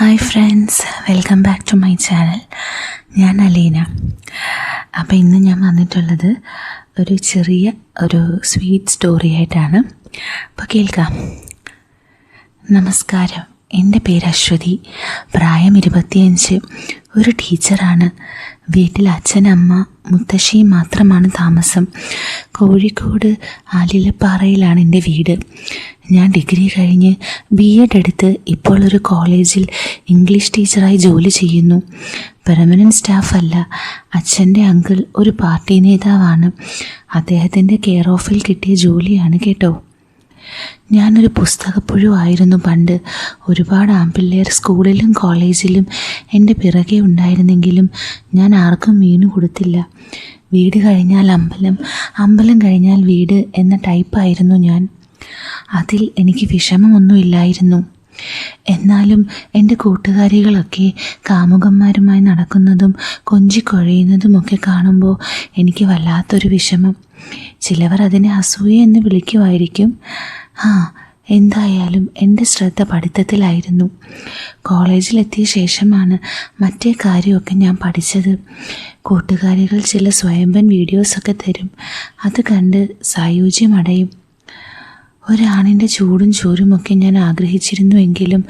Hi friends welcome back to my channel ഞാൻ അലീന. അപ്പോൾ ഇന്ന് ഞാൻ വന്നിട്ടുള്ളത് ഒരു ചെറിയ ഒരു സ്വീറ്റ് സ്റ്റോറി ആയിട്ടാണ്. അപ്പോൾ കേൾക്കാം. നമസ്കാരം. എന്റെ പേര് അശ്വതി. പ്രായം ഇരുപത്തിയഞ്ച്. ഒരു ടീച്ചറാണ്. വീട്ടിൽ അച്ഛൻ അമ്മ മുത്തശ്ശി മാത്രമാണ് താമസം. കോഴിക്കോട് ആലിലപ്പാറയിലാണ് എന്റെ വീട്. ഞാൻ ഡിഗ്രി കഴിഞ്ഞ് ബി എഡ് എടുത്ത് ഇപ്പോൾ ഒരു കോളേജിൽ ഇംഗ്ലീഷ് ടീച്ചറായി ജോലി ചെയ്യുന്നു. പെർമനന്റ് സ്റ്റാഫല്ല അച്ഛന്റെ അങ്കിൾ ഒരു പാർട്ടി നേതാവാണ്. അദ്ദേഹത്തിന്റെ കെയർ ഓഫിൽ കിട്ടിയ ജോലിയാണ് കേട്ടോ. ഞാനൊരു പുസ്തകപ്പുഴു ആയിരുന്നു പണ്ട്. ഒരുപാട് ആമ്പിള്ളേർ സ്കൂളിലും കോളേജിലും എന്റെ പിറകെ ഉണ്ടായിരുന്നെങ്കിലും ഞാൻ ആർക്കും വീണ് കൊടുത്തില്ല. വീട് കഴിഞ്ഞാൽ അമ്പലം. അമ്പലം കഴിഞ്ഞാൽ വീട് എന്ന ടൈപ്പായിരുന്നു ഞാൻ. അതിൽ എനിക്ക് വിഷമമൊന്നുമില്ലായിരുന്നു. എന്നാലും എന്റെ കൂട്ടുകാരികളൊക്കെ കാമുകന്മാരുമായി നടക്കുന്നതും കൊഞ്ചിക്കൊഴയുന്നതുമൊക്കെ കാണുമ്പോൾ എനിക്ക് വല്ലാത്തൊരു വിഷമം. ചിലവർ അതിനെ അസൂയ എന്ന് വിളിക്കുമായിരിക്കും. ആ എന്തായാലും എന്റെ ശ്രദ്ധ പഠിത്തത്തിലായിരുന്നു. കോളേജിലെത്തിയ ശേഷമാണ് മറ്റേ കാര്യമൊക്കെ ഞാൻ പഠിച്ചത്. കൂട്ടുകാരികൾ ചില സ്വയംഭൻ വീഡിയോസൊക്കെ തരും. അത് കണ്ട് സായുജ്യമടയും. ഒരാണിന്റെ ചൂടും ചോരുമൊക്കെ ഞാൻ ആഗ്രഹിച്ചിരുന്നുവെങ്കിലും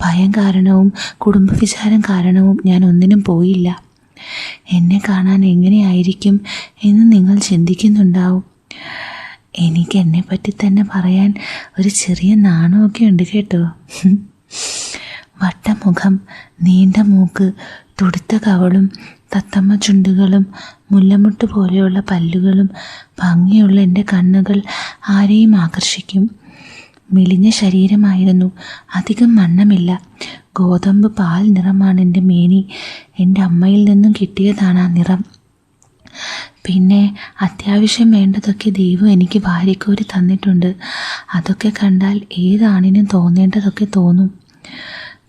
ഭയം കാരണവും കുടുംബവിചാരം കാരണവും ഞാൻ ഒന്നിനും പോയില്ല. എന്നെ കാണാൻ എങ്ങനെയായിരിക്കും എന്ന് നിങ്ങൾ ചിന്തിക്കുന്നുണ്ടാവും. എനിക്ക് എന്നെ പറ്റി തന്നെ പറയാൻ ഒരു ചെറിയ നാണമൊക്കെ ഉണ്ട് കേട്ടോ. വട്ടമുഖം നീണ്ട മൂക്ക് തുടുത്ത കവളും തത്തമ്മ ചുണ്ടുകളും മുല്ലമുട്ട് പോലെയുള്ള പല്ലുകളും ഭംഗിയുള്ള എന്റെ കണ്ണുകൾ ആരെയും ആകർഷിക്കും. മെലിഞ്ഞ ശരീരമായിരുന്നു. അധികം മണ്ണമില്ല ഗോതമ്പ് പാൽ നിറമാണ് എന്റെ മേനി. എന്റെ അമ്മയിൽ നിന്നും കിട്ടിയതാണ് ആ നിറം. പിന്നെ അത്യാവശ്യം വേണ്ടതൊക്കെ ദൈവം എനിക്ക് ഭാര്യക്കോരി തന്നിട്ടുണ്ട്. അതൊക്കെ കണ്ടാൽ ഏതാണിനും തോന്നേണ്ടതൊക്കെ തോന്നും.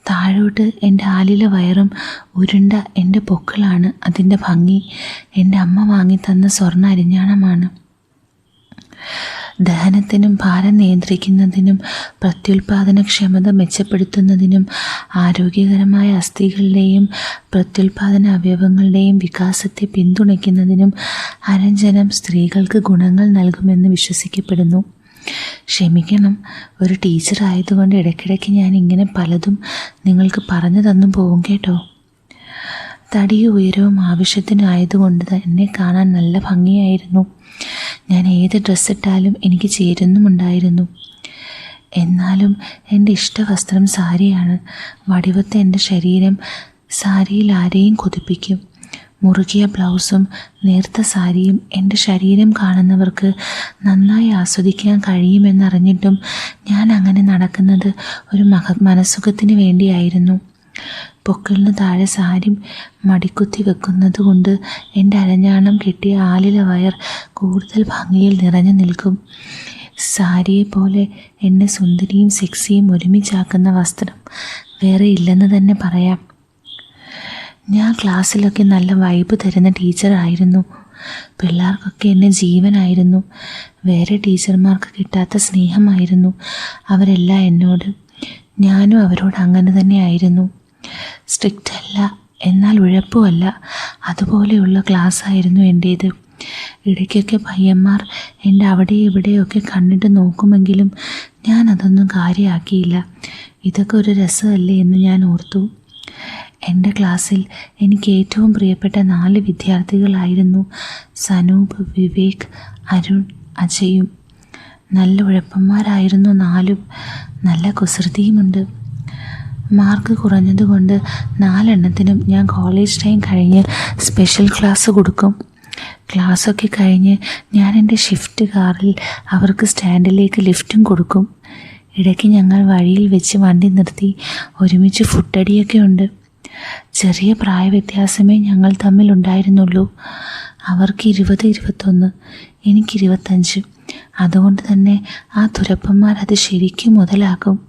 താഴോട്ട് എന്റെ ആലിലെ വയറും ഉരുണ്ട എന്റെ പൊക്കിളാണ്. അതിന്റെ ഭംഗി എന്റെ അമ്മ വാങ്ങി തന്ന സ്വർണ അരിഞ്ഞാണമാണ്. ദഹനത്തിനും ഭാരം നിയന്ത്രിക്കുന്നതിനും പ്രത്യുൽപാദനക്ഷമത മെച്ചപ്പെടുത്തുന്നതിനും ആരോഗ്യകരമായ അസ്ഥികളുടെയും പ്രത്യുൽപാദന അവയവങ്ങളുടെയും വികാസത്തെ പിന്തുണയ്ക്കുന്നതിനും അരഞ്ജനം സ്ത്രീകൾക്ക് ഗുണങ്ങൾ നൽകുമെന്ന് വിശ്വസിക്കപ്പെടുന്നു. ക്ഷമിക്കണം. ഒരു ടീച്ചർ ആയതുകൊണ്ട് ഇടയ്ക്കിടയ്ക്ക് ഞാൻ ഇങ്ങനെ പലതും നിങ്ങൾക്ക് പറഞ്ഞു തന്നു പോകും കേട്ടോ. തടിയും ഉയരവും ആവശ്യത്തിനായതുകൊണ്ട് തന്നെ കാണാൻ നല്ല ഭംഗിയായിരുന്നു. ഞാൻ ഏത് ഡ്രസ്സിട്ടാലും എനിക്ക് ചേരുന്നുമുണ്ടായിരുന്നു. എന്നാലും എന്റെ ഇഷ്ട വസ്ത്രം സാരിയാണ്. വടിവത്തെ എന്റെ ശരീരം സാരിയിൽ ആരെയും കൊതിപ്പിക്കും. മുറുകിയ ബ്ലൗസും നേർത്ത സാരിയും എന്റെ ശരീരം കാണുന്നവർക്ക് നന്നായി ആസ്വദിക്കാൻ കഴിയുമെന്നറിഞ്ഞിട്ടും ഞാൻ അങ്ങനെ നടക്കുന്നത് ഒരു മഹ മനസ്സുഖത്തിന് വേണ്ടിയായിരുന്നു. പൊക്കിളിന് താഴെ സാരി മടിക്കുത്തി വെക്കുന്നത് കൊണ്ട് എന്റെ അരഞ്ഞാണം കെട്ടിയ ആലില വയർ കൂടുതൽ ഭംഗിയിൽ നിറഞ്ഞു നിൽക്കും. സാരിയെ പോലെ എന്നെ സുന്ദരിയും സെക്സിയും ഒരുമിച്ചാക്കുന്ന വസ്ത്രം വേറെ ഇല്ലെന്ന് തന്നെ പറയാം. ഞാൻ ക്ലാസ്സിലൊക്കെ നല്ല വൈബ് തരുന്ന ടീച്ചറായിരുന്നു പിള്ളേർക്കൊക്കെ എന്നെ ജീവനായിരുന്നു. വേറെ ടീച്ചർമാർക്ക് കിട്ടാത്ത സ്നേഹമായിരുന്നു അവരെല്ലാം എന്നോട്. ഞാനും അവരോട് അങ്ങനെ തന്നെ ആയിരുന്നു. സ്ട്രിക്റ്റ് അല്ല എന്നാൽ ഉഴപ്പുമല്ല അതുപോലെയുള്ള ക്ലാസ് ആയിരുന്നു എന്റേത് ഇടയ്ക്കൊക്കെ പയ്യന്മാർ എന്റെ അവിടെ ഇവിടെയൊക്കെ കണ്ടിട്ട് നോക്കുമെങ്കിലും ഞാൻ അതൊന്നും കാര്യമാക്കിയില്ല ഇതൊക്കെ ഒരു രസമല്ലേ എന്ന് ഞാൻ ഓർത്തു. എന്റെ ക്ലാസ്സിൽ എനിക്ക് ഏറ്റവും പ്രിയപ്പെട്ട നാല് വിദ്യാർത്ഥികളായിരുന്നു സനൂപ് വിവേക് അരുൺ അജയും. നല്ല ഉഴപ്പന്മാരായിരുന്നു നാലും. നല്ല കുസൃതിയുമുണ്ട്. മാർക്ക് കുറഞ്ഞതുകൊണ്ട് നാലെണ്ണത്തിനും ഞാൻ കോളേജ് ടൈം കഴിഞ്ഞ് സ്പെഷ്യൽ ക്ലാസ് കൊടുക്കും. ക്ലാസ്സൊക്കെ കഴിഞ്ഞ് ഞാൻ എന്റെ ഷിഫ്റ്റ് കാറിൽ അവർക്ക് സ്റ്റാൻഡിലേക്ക് ലിഫ്റ്റും കൊടുക്കും. ഇടയ്ക്ക് ഞങ്ങൾ വഴിയിൽ വെച്ച് വണ്ടി നിർത്തി. ഒരുമിച്ച് ഫുഡടിയൊക്കെ ഉണ്ട്. ചെറിയ പ്രായവ്യത്യാസമേ ഞങ്ങൾ തമ്മിൽ ഉണ്ടായിരുന്നുള്ളൂ അവർക്ക് ഇരുപത് ഇരുപത്തൊന്ന് എനിക്ക് ഇരുപത്തഞ്ച്. അതുകൊണ്ട് തന്നെ ആ തുരപ്പന്മാർ അത് ശരിക്കും മുതലാക്കും.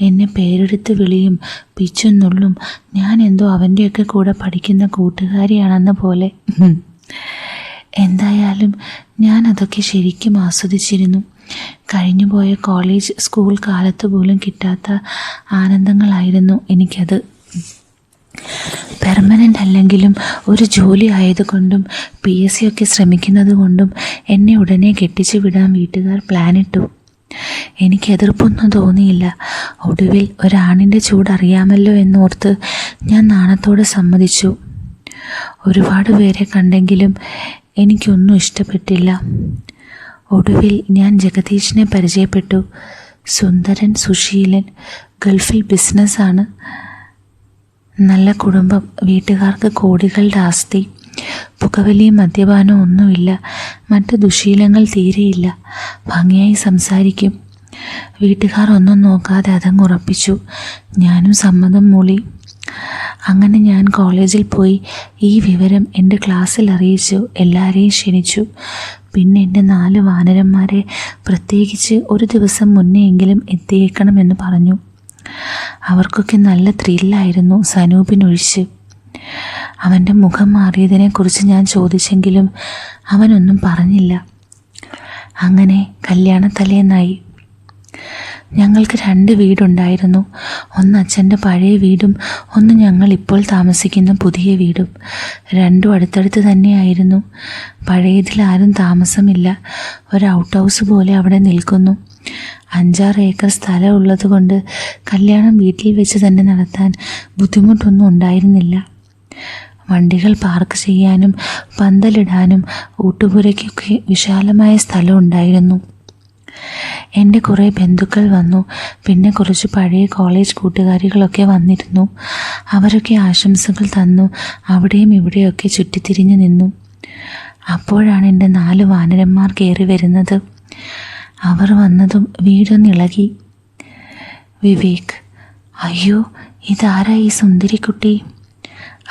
എന്നെ പേരെടുത്ത് വിളിയും പിച്ചുന്നുള്ളും ഞാൻ എന്തോ അവന്റെയൊക്കെ കൂടെ പഠിക്കുന്ന കൂട്ടുകാരിയാണെന്ന പോലെ. എന്തായാലും ഞാൻ അതൊക്കെ ശരിക്കും ആസ്വദിച്ചിരുന്നു. കഴിഞ്ഞുപോയ കോളേജ് സ്കൂൾ കാലത്ത് പോലും കിട്ടാത്ത ആനന്ദങ്ങളായിരുന്നു എനിക്കത്. പെർമനന്റ് അല്ലെങ്കിലും ഒരു ജോലി ആയതുകൊണ്ടും പി എസ് സി ഒക്കെ ശ്രമിക്കുന്നത് കൊണ്ടും എന്നെ ഉടനെ കെട്ടിച്ചു വിടാൻ വീട്ടുകാർ പ്ലാനിട്ടു എനിക്ക് എതിർപ്പൊന്നും തോന്നിയില്ല. ഒടുവിൽ ഒരാണിന്റെ ചൂടറിയാമല്ലോ എന്നോർത്ത് ഞാൻ നാണത്തോടെ സമ്മതിച്ചു. ഒരുപാട് പേരെ കണ്ടെങ്കിലും എനിക്കൊന്നും ഇഷ്ടപ്പെട്ടില്ല. ഒടുവിൽ ഞാൻ ജഗദീഷിനെ പരിചയപ്പെട്ടു. സുന്ദരൻ സുശീലൻ ഗൾഫിൽ ബിസിനസ്സാണ് നല്ല കുടുംബം വീട്ടുകാർക്ക് കോടികളുടെ ആസ്തി. പുകവലിയും മദ്യപാനവും ഒന്നുമില്ല. മറ്റ് ദുശീലങ്ങൾ തീരെയില്ല. ഭംഗിയായി സംസാരിക്കും. വീട്ടുകാർ ഒന്നും നോക്കാതെ അതങ്ങ് ഉറപ്പിച്ചു. ഞാനും സമ്മതം മൂളി. അങ്ങനെ ഞാൻ കോളേജിൽ പോയി ഈ വിവരം എന്റെ ക്ലാസ്സിൽ അറിയിച്ചു. എല്ലാവരെയും ക്ഷണിച്ചു. പിന്നെ എന്റെ നാല് വാനരന്മാരെ പ്രത്യേകിച്ച് ഒരു ദിവസം മുന്നേ മുന്നെയെങ്കിലും എത്തിയേക്കണമെന്ന് പറഞ്ഞു. അവർക്കൊക്കെ നല്ല ത്രില്ലായിരുന്നു സനൂപിനൊഴിച്ച്. അവന്റെ മുഖം മാറിയതിനെക്കുറിച്ച് ഞാൻ ചോദിച്ചെങ്കിലും അവനൊന്നും പറഞ്ഞില്ല. അങ്ങനെ കല്യാണത്തലേന്നായി. ഞങ്ങൾക്ക് രണ്ട് വീടുണ്ടായിരുന്നു. ഒന്ന് അച്ഛന്റെ പഴയ വീടും ഒന്ന് ഞങ്ങൾ ഇപ്പോൾ താമസിക്കുന്ന പുതിയ വീടും. രണ്ടും അടുത്തടുത്ത് തന്നെയായിരുന്നു. പഴയതിൽ ആരും താമസമില്ല. ഒരു ഔട്ട് ഹൗസ് പോലെ അവിടെ നിൽക്കുന്നു. അഞ്ചാറ് ഏക്കർ സ്ഥലം ഉള്ളതുകൊണ്ട് കല്യാണം വീട്ടിൽ വെച്ച് തന്നെ നടത്താൻ ബുദ്ധിമുട്ടൊന്നും ഉണ്ടായിരുന്നില്ല. വണ്ടികൾ പാർക്ക് ചെയ്യാനും പന്തലിടാനും ഊട്ടുപുരയ്ക്കൊക്കെ വിശാലമായ സ്ഥലം ഉണ്ടായിരുന്നു. എന്റെ കുറേ ബന്ധുക്കൾ വന്നു. പിന്നെ കുറച്ച് പഴയ കോളേജ് കൂട്ടുകാരികളൊക്കെ വന്നിരുന്നു. അവരൊക്കെ ആശംസകൾ തന്നു. അവിടെയും ഇവിടെയൊക്കെ ചുറ്റിത്തിരിഞ്ഞു നിന്നു. അപ്പോഴാണ് എന്റെ നാല് വാനരന്മാർ കയറി വരുന്നത്. അവർ വന്നതും വീടൊന്നിളകി വിവേക് അയ്യോ ഇതാരാ ഈ സുന്ദരിക്കുട്ടി?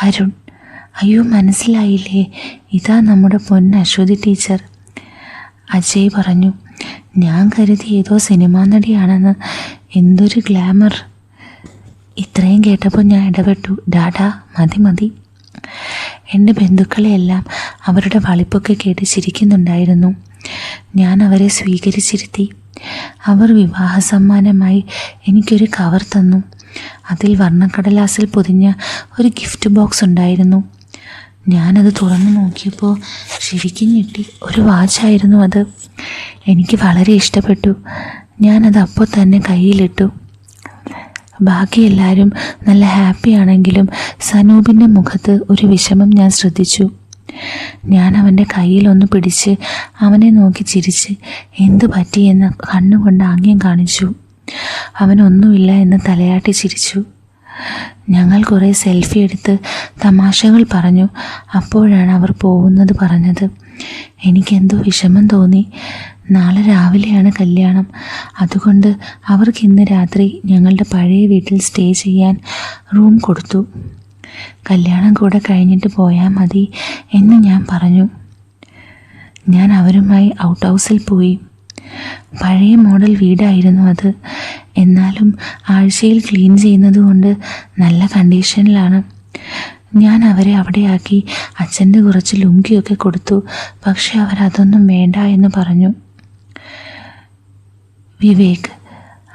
അരുൺ അയ്യോ മനസ്സിലായില്ലേ? ഇതാ നമ്മുടെ പൊന്ന അശ്വതി ടീച്ചർ. അജയ് പറഞ്ഞു ഞാൻ കരുതി ഏതോ സിനിമാ നടിയാണെന്ന്. എന്തൊരു ഗ്ലാമർ. ഇത്രയും കേട്ടപ്പോൾ ഞാൻ ഇടപെട്ടു. ഡാഡാ മതി മതി. എന്റെ ബന്ധുക്കളെയെല്ലാം അവരുടെ വളിപ്പൊക്കെ കേട്ട് ചിരിക്കുന്നുണ്ടായിരുന്നു. ഞാൻ അവരെ സ്വീകരിച്ചിരുത്തി. അവർ വിവാഹ സമ്മാനമായി എനിക്കൊരു കവർ തന്നു. അതിൽ വർണക്കടലാസിൽ പൊതിഞ്ഞ ഒരു ഗിഫ്റ്റ് ബോക്സ് ഉണ്ടായിരുന്നു. ഞാനത് തുറന്നു നോക്കിയപ്പോൾ ശരിക്കും ഞെട്ടി. ഒരു വാച്ചായിരുന്നു അത്. എനിക്ക് വളരെ ഇഷ്ടപ്പെട്ടു. ഞാനത് അപ്പോൾ തന്നെ കയ്യിലിട്ടു. ബാക്കി എല്ലാവരും നല്ല ഹാപ്പി ആണെങ്കിലും സനൂപിന്റെ മുഖത്ത് ഒരു വിഷമം ഞാൻ ശ്രദ്ധിച്ചു. ഞാൻ അവന്റെ കയ്യിലൊന്ന് പിടിച്ച് അവനെ നോക്കി ചിരിച്ച് എന്തു പറ്റിയെന്ന് കണ്ണുകൊണ്ട് ആംഗ്യം കാണിച്ചു. അവനൊന്നുമില്ല എന്ന് തലയാട്ടി ചിരിച്ചു. ഞങ്ങൾ കുറേ സെൽഫി എടുത്ത് തമാശകൾ പറഞ്ഞു. അപ്പോഴാണ് അവർ പോകുന്നത് പറഞ്ഞത്. എനിക്കെന്തോ വിഷമം തോന്നി. നാളെ രാവിലെയാണ് കല്യാണം. അതുകൊണ്ട് അവർക്ക് ഇന്ന് രാത്രി ഞങ്ങളുടെ പഴയ വീട്ടിൽ സ്റ്റേ ചെയ്യാൻ റൂം കൊടുത്തു. കല്യാണം കൂടെ കഴിഞ്ഞിട്ട് പോയാൽ മതി എന്ന് ഞാൻ പറഞ്ഞു. ഞാൻ അവരുമായി ഔട്ട് ഹൗസിൽ പോയി. പഴയ മോഡൽ വീടായിരുന്നു അത്. എന്നാലും ആഴ്ചയിൽ ക്ലീൻ ചെയ്യുന്നത് കൊണ്ട് നല്ല കണ്ടീഷനിലാണ്. ഞാൻ അവരെ അവിടെയാക്കി അച്ഛന്റെ കുറച്ച് ലുങ്കിയൊക്കെ കൊടുത്തു. പക്ഷെ അവരതൊന്നും വേണ്ട എന്ന് പറഞ്ഞു. വിവേക്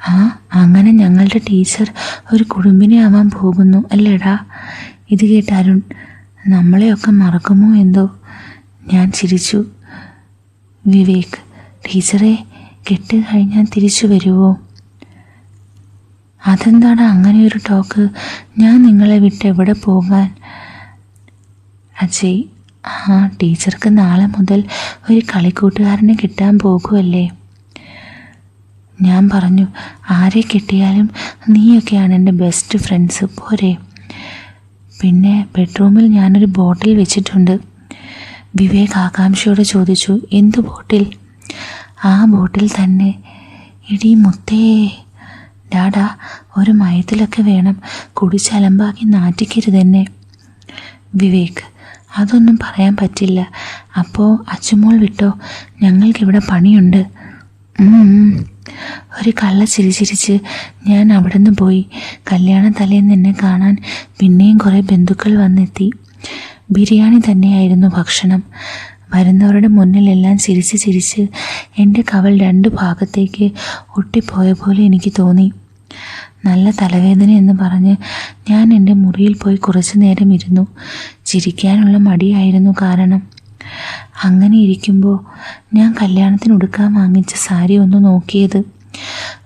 ആ അങ്ങനെ ഞങ്ങളുടെ ടീച്ചർ ഒരു കുടുംബിനെ ആവാൻ പോകുന്നു അല്ലേടാ? ഇത് കേട്ട് അരുൺ നമ്മളെയൊക്കെ മറക്കുമോ എന്തോ? ഞാൻ ചിരിച്ചു. വിവേക് ടീച്ചറെ കെട്ട് കഴിഞ്ഞാൽ തിരിച്ചു വരുമോ അതെന്താണ് അങ്ങനെ ഒരു ടോക്ക്? ഞാൻ നിങ്ങളെ വിട്ട് എവിടെ പോകാൻ? അജയ് ആ ടീച്ചർക്ക് നാളെ മുതൽ ഒരു കളിക്കൂട്ടുകാരനെ കിട്ടാൻ പോകുമല്ലേ ഞാൻ പറഞ്ഞു ആരെ കിട്ടിയാലും നീയൊക്കെയാണ് എന്റെ ബെസ്റ്റ് ഫ്രണ്ട്സ് പോരെ? പിന്നെ ബെഡ്റൂമിൽ ഞാനൊരു ബോട്ടിൽ വെച്ചിട്ടുണ്ട്. വിവേക് ആകാംക്ഷയോടെ ചോദിച്ചു എന്ത് ബോട്ടിൽ ആ ബോട്ടിൽ തന്നെ. ഇടി മുത്തേ. ഡാഡാ ഒരു മയത്തിലൊക്കെ വേണം. കുടിച്ചലമ്പാക്കി നാറ്റിക്കരുതെന്നെ വിവേക് അതൊന്നും പറയാൻ പറ്റില്ല. അപ്പോൾ അച്ചുമോൾ വിട്ടോ? ഞങ്ങൾക്കിവിടെ പണിയുണ്ട്. ഒരു കള്ള ചിരിച്ചിരിച്ച് ഞാൻ അവിടെ നിന്ന് പോയി. കല്യാണ തലേന്ന് എന്നെ കാണാൻ പിന്നെയും കുറേ ബന്ധുക്കൾ വന്നെത്തി. ബിരിയാണി തന്നെയായിരുന്നു ഭക്ഷണം. വരുന്നവരുടെ മുന്നിലെല്ലാം ചിരിച്ച് ചിരിച്ച് എന്റെ കവൽ രണ്ട് ഭാഗത്തേക്ക് ഒട്ടിപ്പോയ പോലെ എനിക്ക് തോന്നി. നല്ല തലവേദന എന്ന് പറഞ്ഞ് ഞാൻ എന്റെ മുറിയിൽ പോയി കുറച്ചു നേരം ഇരുന്നു. ചിരിക്കാനുള്ള മടിയായിരുന്നു കാരണം. അങ്ങനെ ഇരിക്കുമ്പോൾ ഞാൻ കല്യാണത്തിന് ഉടുക്കാൻ വാങ്ങിച്ച സാരി ഒന്ന് നോക്കിയത്.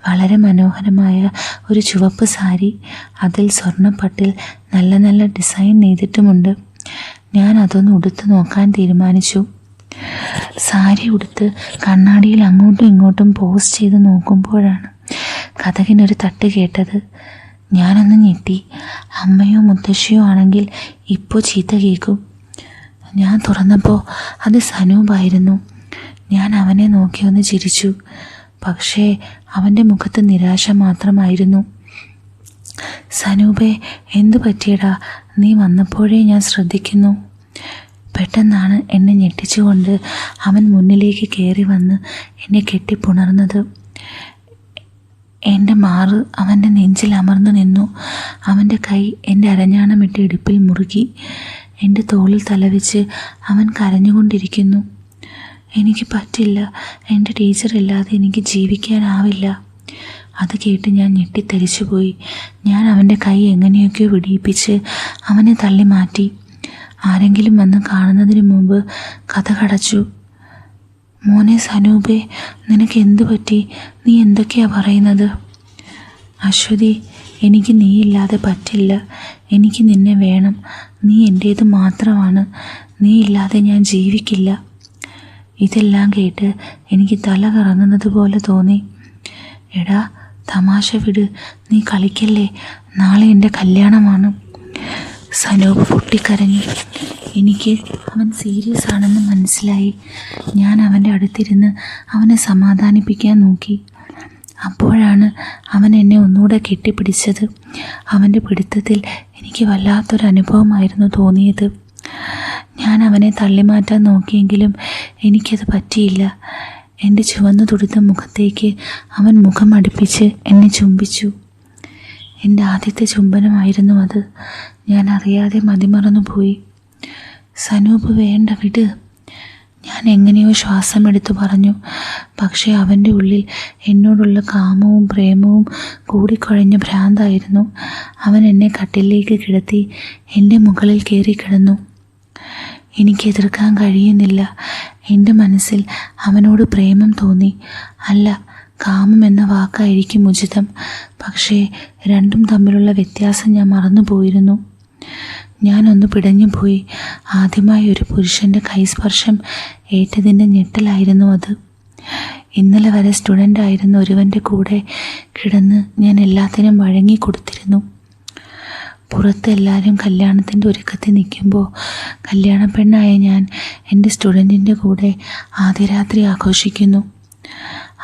വളരെ മനോഹരമായ ഒരു ചുവപ്പ് സാരി. അതിൽ സ്വർണപ്പട്ടിൽ നല്ല നല്ല ഡിസൈൻ നെയ്തിട്ടുമുണ്ട്. ഞാൻ അതൊന്ന് ഉടുത്തു നോക്കാൻ തീരുമാനിച്ചു. സാരി ഉടുത്ത് കണ്ണാടിയിൽ അങ്ങോട്ടും ഇങ്ങോട്ടും പോസ് ചെയ്ത് നോക്കുമ്പോഴാണ് കഥകിനൊരു തട്ട് കേട്ടത്. ഞാനൊന്ന് ഞെട്ടി. അമ്മയോ മുത്തശ്ശിയോ ആണെങ്കിൽ ഇപ്പോൾ ചീത്ത കേൾക്കും. ഞാൻ തുറന്നപ്പോൾ അത് സനൂപായിരുന്നു. ഞാൻ അവനെ നോക്കി ഒന്ന് ചിരിച്ചു. പക്ഷേ അവന്റെ മുഖത്ത് നിരാശ മാത്രമായിരുന്നു. സനൂപെ എന്തു പറ്റിയടാ? നീ വന്നപ്പോഴേ ഞാൻ ശ്രദ്ധിക്കുന്നു. പെട്ടെന്നാണ് എന്നെ ഞെട്ടിച്ചുകൊണ്ട് അവൻ മുന്നിലേക്ക് കയറി വന്ന് എന്നെ കെട്ടിപ്പുണർന്നത്. എന്റെ മാറ് അവന്റെ നെഞ്ചിൽ അമർന്നു നിന്നു. അവന്റെ കൈ എന്റെ അരഞ്ഞാണമിട്ട് ഇടുപ്പിൽ മുറുകി. എന്റെ തോളിൽ തലവെച്ച് അവൻ കരഞ്ഞുകൊണ്ടിരിക്കുന്നു. എനിക്ക് പറ്റില്ല. എന്റെ ടീച്ചർ ഇല്ലാതെ എനിക്ക് ജീവിക്കാനാവില്ല. അത് കേട്ട് ഞാൻ ഞെട്ടിത്തരിച്ചുപോയി ഞാൻ അവന്റെ കൈ എങ്ങനെയൊക്കെയോ വിടിയിപ്പിച്ച് അവനെ തള്ളി മാറ്റി ആരെങ്കിലും വന്ന് കാണുന്നതിന് മുമ്പ് കഥ കടച്ചു. മോനെ സനൂപേ നിനക്ക് എന്തു പറ്റി? നീ എന്തൊക്കെയാ പറയുന്നത്? അശ്വതി എനിക്ക് നീയില്ലാതെ പറ്റില്ല. എനിക്ക് നിന്നെ വേണം. നീ എന്റേത് മാത്രമാണ്. നീ ഇല്ലാതെ ഞാൻ ജീവിക്കില്ല. ഇതെല്ലാം കേട്ട് എനിക്ക് തല കറങ്ങുന്നത് പോലെ തോന്നി. എടാ തമാശ വിട്. നീ കളിക്കല്ലേ? നാളെ എന്റെ കല്യാണമാണ്. സനൂപ് പൊട്ടിക്കരഞ്ഞു. എനിക്ക് അവൻ സീരിയസ് ആണെന്ന് മനസ്സിലായി. ഞാൻ അവന്റെ അടുത്തിരുന്ന് അവനെ സമാധാനിപ്പിക്കാൻ നോക്കി. അപ്പോഴാണ് അവൻ എന്നെ ഒന്നുകൂടെ കെട്ടിപ്പിടിച്ചത്. അവന്റെ പിടുത്തത്തിൽ എനിക്ക് വല്ലാത്തൊരു അനുഭവമായിരുന്നു തോന്നിയത്. ഞാൻ അവനെ തള്ളിമാറ്റാൻ നോക്കിയെങ്കിലും എനിക്കത് പറ്റിയില്ല. എന്റെ ചുവന്നു തുടുത്ത മുഖത്തേക്ക് അവൻ മുഖം അടുപ്പിച്ച് എന്നെ ചുംബിച്ചു. എന്റെ ആദ്യത്തെ ചുംബനമായിരുന്നു അത്. ഞാൻ അറിയാതെ മതിമറന്നു പോയി സനൂപ് വേണ്ട വിട്. ഞാൻ എങ്ങനെയോ ശ്വാസം എടുത്തു പറഞ്ഞു. പക്ഷേ അവന്റെ ഉള്ളിൽ എന്നോടുള്ള കാമവും പ്രേമവും കൂടിക്കുഴഞ്ഞ ഭ്രാന്തായിരുന്നു. അവൻ എന്നെ കട്ടിലേക്ക് കിടത്തി എന്റെ മുകളിൽ കയറി കിടന്നു. എനിക്ക് എതിർക്കാൻ കഴിയുന്നില്ല. എന്റെ മനസ്സിൽ അവനോട് പ്രേമം തോന്നി. അല്ല കാമം എന്ന വാക്കായിരിക്കും ഉചിതം. പക്ഷേ രണ്ടും തമ്മിലുള്ള വ്യത്യാസം ഞാൻ മറന്നുപോയിരുന്നു. ഞാനൊന്ന് പിടഞ്ഞു പോയി ആദ്യമായി ഒരു പുരുഷന്റെ കൈസ്പർശം ഏറ്റതിന്റെ ഞെട്ടലായിരുന്നു അത്. ഇന്നലെ വരെ സ്റ്റുഡന്റ് ആയിരുന്ന ഒരുവന്റെ കൂടെ കിടന്ന് ഞാൻ എല്ലാത്തിനും വഴങ്ങി കൊടുത്തിരുന്നു. പുറത്ത് എല്ലാവരും കല്യാണത്തിന്റെ ഒരുക്കത്തിൽ നിൽക്കുമ്പോൾ കല്യാണ പെണ്ണായ ഞാൻ എന്റെ സ്റ്റുഡന്റിന്റെ കൂടെ ആദ്യ രാത്രി ആഘോഷിക്കുന്നു.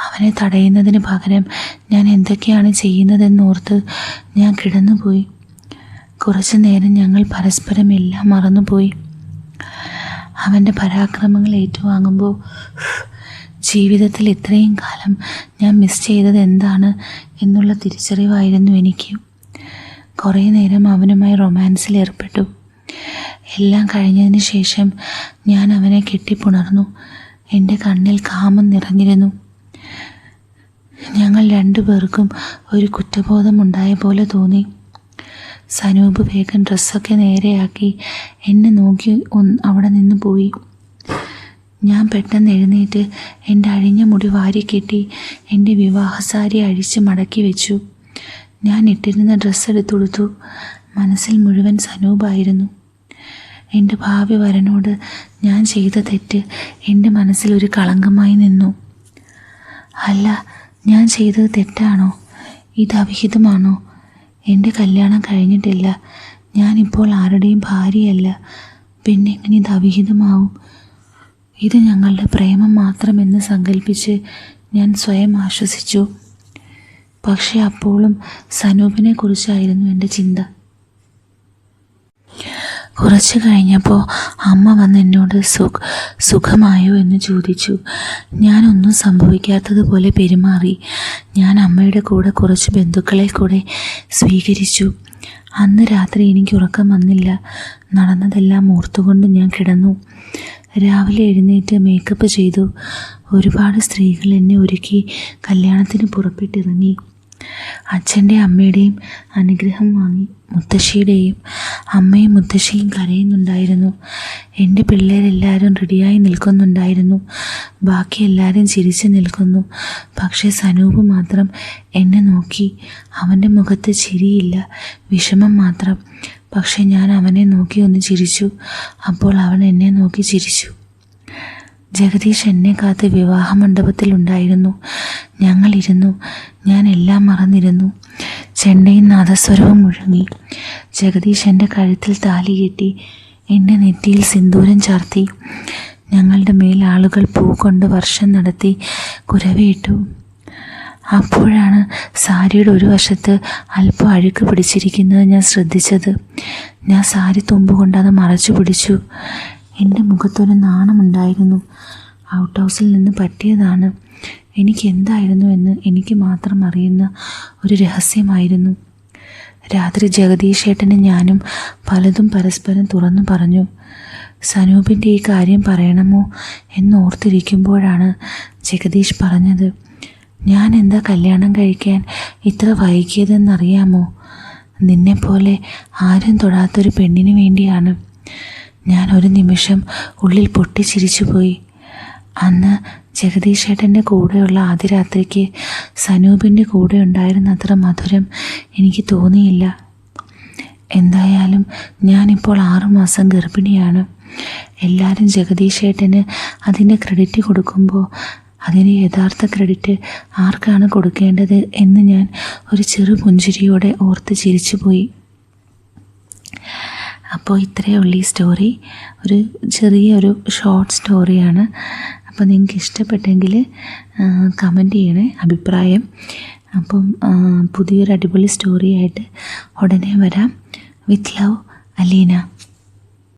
അവനെ തടയുന്നതിന് പകരം ഞാൻ എന്തൊക്കെയാണ് ചെയ്യുന്നതെന്ന് ചെയ്യുന്നതെന്നോർത്ത് ഞാൻ കിടന്നുപോയി. കുറച്ചു നേരം ഞങ്ങൾ പരസ്പരം എല്ലാം മറന്നുപോയി. അവന്റെ പരാക്രമങ്ങൾ ഏറ്റുവാങ്ങുമ്പോൾ ജീവിതത്തിൽ ഇത്രയും കാലം ഞാൻ മിസ് ചെയ്തത് എന്താണ് എന്നുള്ള തിരിച്ചറിവായിരുന്നു എനിക്ക്. കുറേ നേരം അവനുമായി റൊമാൻസിൽ ഏർപ്പെട്ടു. എല്ലാം കഴിഞ്ഞതിന് ശേഷം ഞാൻ അവനെ കെട്ടിപ്പുണർന്നു. എന്റെ കണ്ണിൽ കാമം നിറഞ്ഞിരുന്നു. ഞങ്ങൾ രണ്ടുപേർക്കും ഒരു കുറ്റബോധമുണ്ടായ പോലെ തോന്നി. സനൂപ് വേഗം ഡ്രസ്സൊക്കെ നേരെയാക്കി എന്നെ നോക്കി അവിടെ നിന്ന് പോയി. ഞാൻ പെട്ടെന്ന് എഴുന്നേറ്റ് എന്റെ അഴിഞ്ഞ മുടി വാരിക്കെട്ടി എന്റെ വിവാഹസാരി അഴിച്ച് മടക്കി വെച്ചു. ഞാൻ ഇട്ടിരുന്ന ഡ്രസ്സ് എടുത്തുകൊടുത്തു മനസ്സിൽ മുഴുവൻ സനൂപായിരുന്നു. എന്റെ ഭാവി വരനോട് ഞാൻ ചെയ്ത തെറ്റ് എന്റെ മനസ്സിൽ ഒരു കളങ്കമായി നിന്നു. അല്ല ഞാൻ ചെയ്തത് തെറ്റാണോ? ഇത് അവിഹിതമാണോ? എന്റെ കല്യാണം കഴിഞ്ഞിട്ടില്ല. ഞാനിപ്പോൾ ആരുടെയും ഭാര്യയല്ല. പിന്നെ എങ്ങനെ ഇത് അവിഹിതമാവും? ഇത് ഞങ്ങളുടെ പ്രേമം മാത്രമെന്ന് സങ്കല്പിച്ച് ഞാൻ സ്വയം ആശ്വസിച്ചു. പക്ഷേ അപ്പോഴും സനൂപിനെ കുറിച്ചായിരുന്നു എന്റെ ചിന്ത. കുറച്ച് കഴിഞ്ഞപ്പോൾ അമ്മ വന്ന് എന്നോട് സുഖ സുഖമായോ എന്ന് ചോദിച്ചു. ഞാനൊന്നും സംഭവിക്കാത്തതുപോലെ പെരുമാറി. ഞാൻ അമ്മയുടെ കൂടെ കുറച്ച് ബന്ധുക്കളെ കൂടെ സ്വീകരിച്ചു. അന്ന് രാത്രി എനിക്ക് ഉറക്കം വന്നില്ല. നടന്നതെല്ലാം ഓർത്തുകൊണ്ട് ഞാൻ കിടന്നു. രാവിലെ എഴുന്നേറ്റ് മേക്കപ്പ് ചെയ്തു. ഒരുപാട് സ്ത്രീകൾ എന്നെ ഒരുക്കി കല്യാണത്തിന് പുറപ്പെട്ടിറങ്ങി. അച്ഛന്റെ അമ്മയുടെയും അനുഗ്രഹം വാങ്ങി. മുത്തശ്ശിയുടെയും അമ്മയും മുത്തശ്ശിയും കരയുന്നുണ്ടായിരുന്നു. എന്റെ പിള്ളേരെല്ലാവരും റെഡിയായി നിൽക്കുന്നുണ്ടായിരുന്നു. ബാക്കി എല്ലാവരും ചിരിച്ചു നിൽക്കുന്നു. പക്ഷേ സനൂപ് മാത്രം എന്നെ നോക്കി. അവന്റെ മുഖത്ത് ചിരിയില്ല വിഷമം മാത്രം. പക്ഷേ ഞാൻ അവനെ നോക്കി ഒന്ന് ചിരിച്ചു. അപ്പോൾ അവൻ എന്നെ നോക്കി ചിരിച്ചു. ജഗദീഷ് എന്നെ കാത്ത് വിവാഹമണ്ഡപത്തിലുണ്ടായിരുന്നു. ഞങ്ങളിരുന്നു ഞാൻ എല്ലാം മറന്നിരുന്നു. ചെണ്ടയും നാദസ്വരവും മുഴങ്ങി. ജഗദീഷ് എന്റെ കഴുത്തിൽ താലി കെട്ടി എന്റെ നെറ്റിയിൽ സിന്ദൂരം ചാർത്തി. ഞങ്ങളുടെ മേൽ ആളുകൾ പൂ കൊണ്ട് വർഷം നടത്തി കുരവയിട്ടു അപ്പോഴാണ് സാരിയുടെ ഒരു വശത്ത് അല്പം അഴുക്ക് പിടിച്ചിരിക്കുന്നത് ഞാൻ ശ്രദ്ധിച്ചത്. ഞാൻ സാരി തുമ്പ് കൊണ്ട് അത് മറച്ചു പിടിച്ചു. എന്റെ മുഖത്തൊരു നാണമുണ്ടായിരുന്നു ഔട്ട് ഹൗസിൽ നിന്ന് പറ്റിയതാണ്. എനിക്ക് എന്തായിരുന്നു എന്ന് എനിക്ക് മാത്രം അറിയുന്ന ഒരു രഹസ്യമായിരുന്നു. രാത്രി ജഗദീഷ് ഞാനും പലതും പരസ്പരം തുറന്നു പറഞ്ഞു. സനൂപിന്റെ ഈ കാര്യം പറയണമോ എന്നോർത്തിരിക്കുമ്പോഴാണ് ജഗദീഷ് പറഞ്ഞത്. ഞാൻ എന്താ കല്യാണം കഴിക്കാൻ ഇത്ര വൈകിയതെന്നറിയാമോ? നിന്നെപ്പോലെ ആരും തൊടാത്തൊരു പെണ്ണിന് വേണ്ടിയാണ്. ഞാൻ ഒരു നിമിഷം ഉള്ളിൽ പൊട്ടിച്ചിരിച്ചുപോയി. അന്ന് ജഗദീഷ് ഏട്ടന്റെ കൂടെയുള്ള ആദ്യ രാത്രിക്ക് സനൂപിന്റെ കൂടെ ഉണ്ടായിരുന്ന അത്ര മധുരം എനിക്ക് തോന്നിയില്ല. എന്തായാലും ഞാനിപ്പോൾ ആറുമാസം ഗർഭിണിയാണ്. എല്ലാവരും ജഗദീഷ് ഏട്ടന് അതിന്റെ ക്രെഡിറ്റ് കൊടുക്കുമ്പോൾ അതിന് യഥാർത്ഥ ക്രെഡിറ്റ് ആർക്കാണ് കൊടുക്കേണ്ടത് എന്ന് ഞാൻ ഒരു ചെറു പുഞ്ചിരിയോടെ ഓർത്ത് ചിരിച്ചുപോയി അപ്പോൾ ഇത്രയേ ഉള്ളൂ ഈ സ്റ്റോറി. ഒരു ചെറിയ ഒരു ഷോർട്ട് സ്റ്റോറിയാണ്. അപ്പോൾ നിങ്ങൾക്ക് ഇഷ്ടപ്പെട്ടെങ്കിൽ കമന്റ് ചെയ്യണേ അഭിപ്രായം. അപ്പം പുതിയൊരു അടിപൊളി സ്റ്റോറിയായിട്ട് ഉടനെ വരാം. With love Aleena.